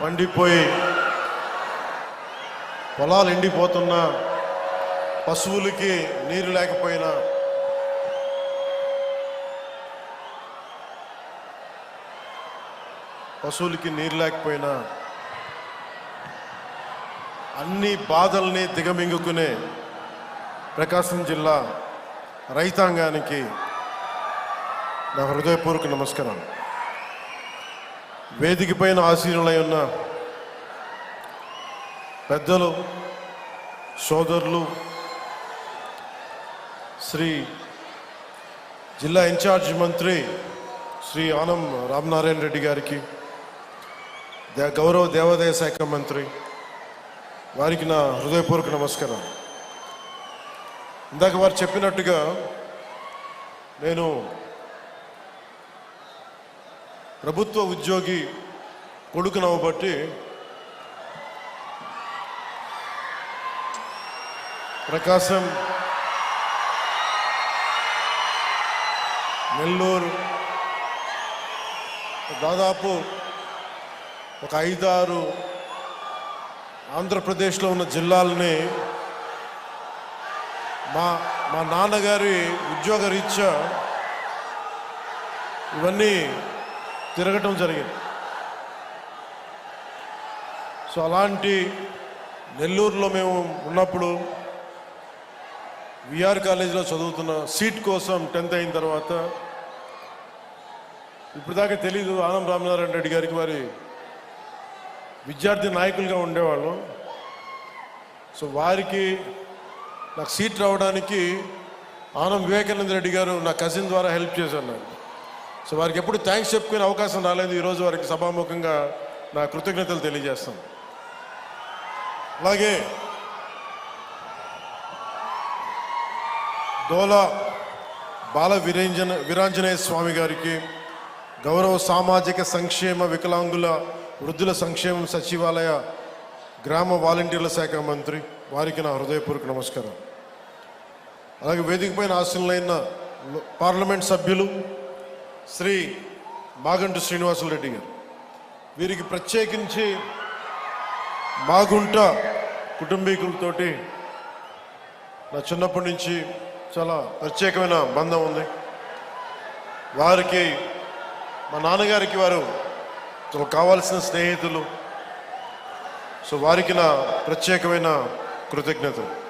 పండిపోయి పొలాలు ఎండిపోతున్నా పశువులకి నీరు లేకపోయినా పశువులకి నీరు లేకపోయినా అన్ని బాధల్ని దిగమింగుకునే ప్రకాశం జిల్లా రైతాంగానికి నా హృదయపూర్వక నమస్కారం వేదిక పైన ఆశీనులై ఉన్న పెద్దలు సోదరులు శ్రీ జిల్లా ఇన్ఛార్జ్ మంత్రి శ్రీ ఆనం రామనారాయణ రెడ్డి గారికి దే- గౌరవ దేవాదాయ శాఖ మంత్రి వారికి నా హృదయపూర్వక నమస్కారం ఇందాక వారు చెప్పినట్టుగా నేను ప్రభుత్వ ఉద్యోగి కొడుకునవ్వబట్టి ప్రకాశం నెల్లూరు దాదాపు ఒక ఐదారు ఆంధ్రప్రదేశ్లో ఉన్న జిల్లాలని మా మా నాన్నగారి ఉద్యోగ రీత్యా ఇవన్నీ తిరగటం జరిగింది. సో అలాంటి నెల్లూరులో మేము ఉన్నప్పుడు విఆర్ కాలేజీలో చదువుతున్న సీట్ కోసం టెన్త్ అయిన తర్వాత ఇప్పుడు దాకా తెలీదు ఆనం రామనారాయణ రెడ్డి గారికి వారి విద్యార్థి నాయకులుగా ఉండేవాళ్ళం. సో వారికి నాకు సీట్ రావడానికి ఆనం వివేకానంద రెడ్డి గారు నా కజిన్ ద్వారా హెల్ప్ చేశాను నాకు. సో వారికి ఎప్పుడు థ్యాంక్స్ చెప్పుకునే అవకాశం రాలేదు. ఈరోజు వారికి సభాముఖంగా నా కృతజ్ఞతలు తెలియజేస్తాను. అలాగే డోలా బాల వీరేంజన వీరాంజనేయ స్వామి గారికి గౌరవ సామాజిక సంక్షేమ వికలాంగుల వృద్ధుల సంక్షేమం సచివాలయ గ్రామ వాలంటీర్ల శాఖ మంత్రి వారికి నా హృదయపూర్వక నమస్కారం అలాగే వేదికపైన ఆశలైన పార్లమెంట్ సభ్యులు శ్రీ మాగంటు శ్రీనివాసులు రెడ్డి గారు. వీరికి ప్రత్యేకించి మాగుంట కుటుంబీకులతోటి నా చిన్నప్పటి నుంచి చాలా ప్రత్యేకమైన బంధం ఉంది. వారికి మా నాన్నగారికి వారు చాలా కావాల్సిన స్నేహితులు. సో వారికి నా ప్రత్యేకమైన కృతజ్ఞతలు.